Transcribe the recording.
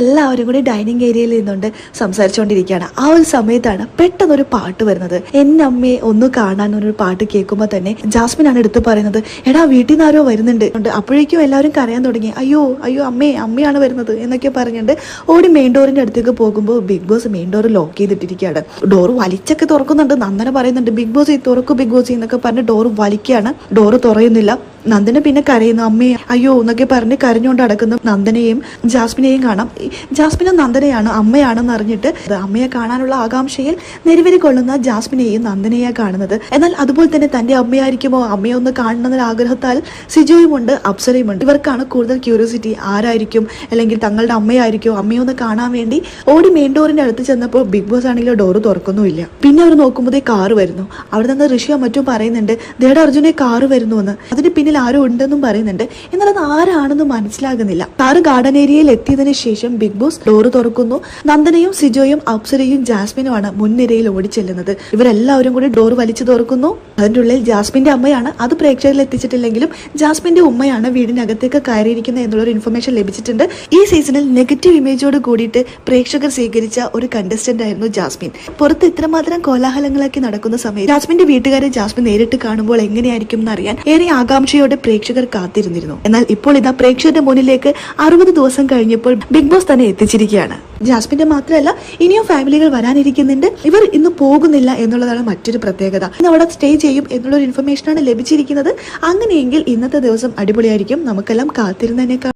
എല്ലാവരും കൂടി ഡൈനിങ് ഏരിയയിൽ നിന്നുകൊണ്ട് സംസാരിച്ചുകൊണ്ടിരിക്കുകയാണ് ആ ഒരു സമയത്താണ് പെട്ടെന്ന് ഒരു പാട്ട് വരുന്നത്. എന്നെ അമ്മയെ ഒന്ന് കാണാൻ ഒരു പാട്ട് കേൾക്കുമ്പോൾ തന്നെ ജാസ്മിൻ ആണ് എടുത്ത് പറയുന്നത് എടാ വീട്ടിൽ നിന്ന് ആരോ വരുന്നുണ്ട്. അപ്പോഴേക്കും എല്ലാവരും കരയാൻ തുടങ്ങി. അയ്യോ അയ്യോ അമ്മേ അമ്മയാണ് വരുന്നത് എന്നൊക്കെ പറഞ്ഞുകൊണ്ട് ഓടി മെയിൻ ഡോറിന്റെ അടുത്തേക്ക് പോകുമ്പോൾ big boss main door lock ചെയ്തിട്ടിരിക്കുകയാണ്. Door വലിച്ചൊക്കെ തുറക്കുന്നുണ്ട് നന്ദന പറയുന്നുണ്ട് ബിഗ് ബോസ് തുറക്കു ബിഗ് ബോസ് എന്നൊക്കെ പറഞ്ഞ് ഡോർ വലിക്കുകയാണ്. ഡോർ തുറയുന്നില്ല. നന്ദന പിന്നെ കരയുന്നു. അമ്മയെ അയ്യോ എന്നൊക്കെ പറഞ്ഞ് കരഞ്ഞുകൊണ്ട് അടക്കുന്ന നന്ദനയെയും ജാസ്മിനെയും കാണാം. ജാസ്മിനും നന്ദനയാണ് അമ്മയാണെന്ന് അറിഞ്ഞിട്ട് അമ്മയെ കാണാനുള്ള ആകാംക്ഷയിൽ നെരുവരി കൊള്ളുന്ന ജാസ്മിനെയും നന്ദനയെ കാണുന്നത്. എന്നാൽ അതുപോലെ തന്നെ തന്റെ അമ്മയായിരിക്കുമോ? അമ്മയെ ഒന്ന് കാണണമെന്ന ആഗ്രഹത്താൽ സിജോയുമുണ്ട് അപ്സരയുമുണ്ട്. ഇവർക്കാണ് കൂടുതൽ ക്യൂരിയോസിറ്റി. ആരായിരിക്കും? അല്ലെങ്കിൽ തങ്ങളുടെ അമ്മയായിരിക്കും? അമ്മയെ ഒന്ന് കാണാൻ വേണ്ടി ഓടി മെയിൻ ഡോറിന്റെ അടുത്ത് ചെന്നപ്പോൾ ബിഗ് ബോസ് ആണെങ്കിലും ഡോറ് തുറക്കുന്നുമില്ല. പിന്നെ അവർ നോക്കുമ്പോഴേ കാറ് വരുന്നു. അവിടെ നിന്ന് ഋഷിയോ മറ്റും പറയുന്നുണ്ട് ദേട അർജുനെ കാറ് വരുന്നു എന്ന്. അതിന് പിന്നിൽ ആരോ ഉണ്ടെന്നും പറയുന്നുണ്ട്. എന്നാൽ അത് ആരാണെന്ന് മനസ്സിലാകുന്നില്ല. താറ് ഗാർഡൻ ഏരിയയിൽ എത്തിയതിനു ശേഷം ബിഗ് ബോസ് ഡോറ് തുറക്കുന്നു. നന്ദനയും സിജോയും അപ്സരയും ജാസ്മിനുമാണ് മുൻനിരയിൽ ഓടിച്ചെല്ലുന്നത്. ഇവരെല്ലാവരും കൂടി ഡോറ് വലിച്ചു തുറക്കുന്നു. അതിന്റെ ഉള്ളിൽ ജാസ്മിന്റെ അമ്മയാണ്. അത് പ്രേക്ഷകരിൽ എത്തിച്ചിട്ടില്ലെങ്കിലും ജാസ്മിന്റെ ഉമ്മയാണ് വീടിനകത്തേക്ക് കയറിയിരിക്കുന്നത് എന്നുള്ളൊരു ഇൻഫർമേഷൻ ലഭിച്ചിട്ടുണ്ട്. ഈ സീസണിൽ നെഗറ്റീവ് ഇമേജോട് കൂടിയിട്ട് പ്രേക്ഷകർ സ്വീകരിച്ച ഒരു കണ്ടസ്റ്റന്റ് ആയിരുന്നു ജാസ്മിൻ. പുറത്ത് ഇത്രമാത്രം കോലാഹലങ്ങളൊക്കെ നടക്കുന്ന സമയത്ത് ജാസ്മിന്റെ വീട്ടുകാരെ ജാസ്മിൻ നേരിട്ട് കാണുമ്പോൾ എങ്ങനെയായിരിക്കും എന്നറിയാൻ ഏറെ ആകാംക്ഷയോടെ പ്രേക്ഷകർ കാത്തിരുന്നിരുന്നു. എന്നാൽ ഇപ്പോൾ ഇതാ പ്രേക്ഷകരുടെ മുന്നിലേക്ക് അറുപത് ദിവസം കഴിഞ്ഞപ്പോൾ ബിഗ് ബോസ് തന്നെ എത്തിച്ചിരിക്കുകയാണ്. ജാസ്മിന്റെ മാത്രമല്ല ഇനിയും ഫാമിലികൾ വരാനിരിക്കുന്നുണ്ട്. ഇവർ ഇന്ന് പോകുന്നില്ല എന്നുള്ളതാണ് മറ്റൊരു പ്രത്യേകത. ഇന്ന് അവിടെ സ്റ്റേ ചെയ്യും എന്നുള്ളൊരു ഇൻഫർമേഷനാണ് ലഭിച്ചിരിക്കുന്നത്. അങ്ങനെയെങ്കിൽ ഇന്നത്തെ ദിവസം അടിപൊളിയായിരിക്കും. നമുക്കെല്ലാം കാത്തിരുന്നതിനേക്കാൾ